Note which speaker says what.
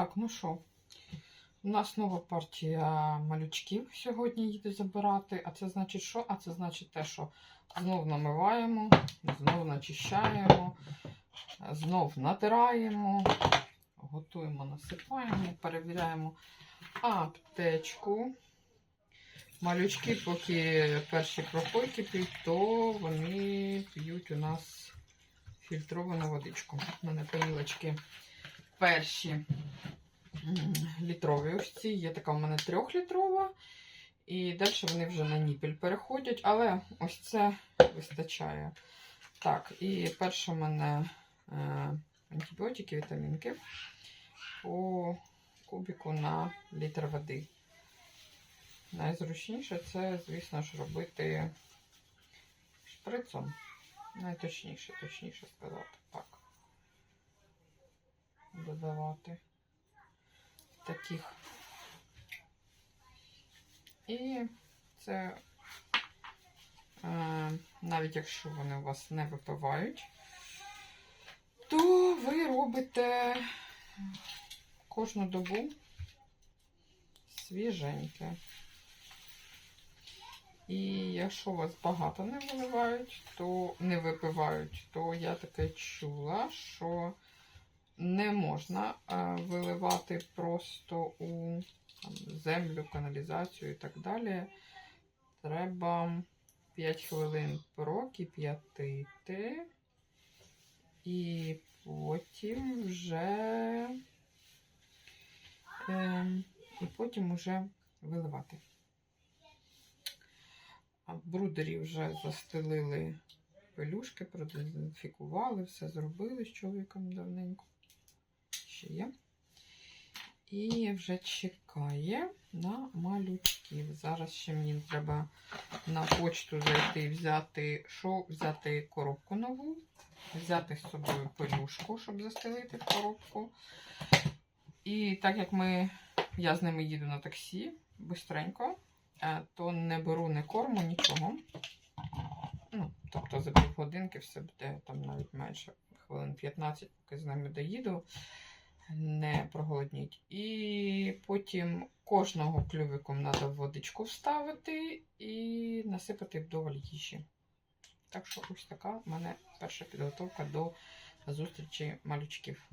Speaker 1: Так, ну що, у нас нова партія малючків сьогодні їде забирати. А це значить що? А це значить те, що знов намиваємо, знов начищаємо, знов натираємо, готуємо, насипаємо, перевіряємо аптечку. Малючки, поки перші проходки п'ють, то вони п'ють у нас фільтровану водичку. У мене поїлочки перші літрові ось ці. Є така у мене трьохлітрова. І далі вони вже на ніпель переходять, але ось це вистачає. Так, і перше у мене е, антибіотики, вітамінки по кубіку на літр води. Найзручніше це, звісно ж, робити шприцом. Найточніше, точніше сказати. Так. Додавати таких. І це е, навіть якщо вони у вас не випивають, то ви робите кожну добу свіженьке. І якщо вас багато не виливають, то не випивають, то я таке чула, що не можна е, виливати просто у землю, каналізацію і так далі. Треба 5 хвилин прокип'ятити. І потім вже е, і потім вже виливати. А брудері вже застелили пелюшки, продезінфікували, все зробили з чоловіком давненько. Ще. І вже чекає на малючків. Зараз ще мені треба на почту зайти, взяти що? Взяти коробку нову, взяти з собою пелюшку, щоб застелити в коробку. І так як ми, я з ними їду на таксі бистренько, е, то не беру ні корму, нічого. Ну, тобто за півгодинки все буде там навіть менше хвилин 15, поки з ними доїду, не проголодніть. І потім кожного клювиком треба водичку вставити і насипати вдоволь їжі. Так що ось така в мене перша підготовка до зустрічі малючків.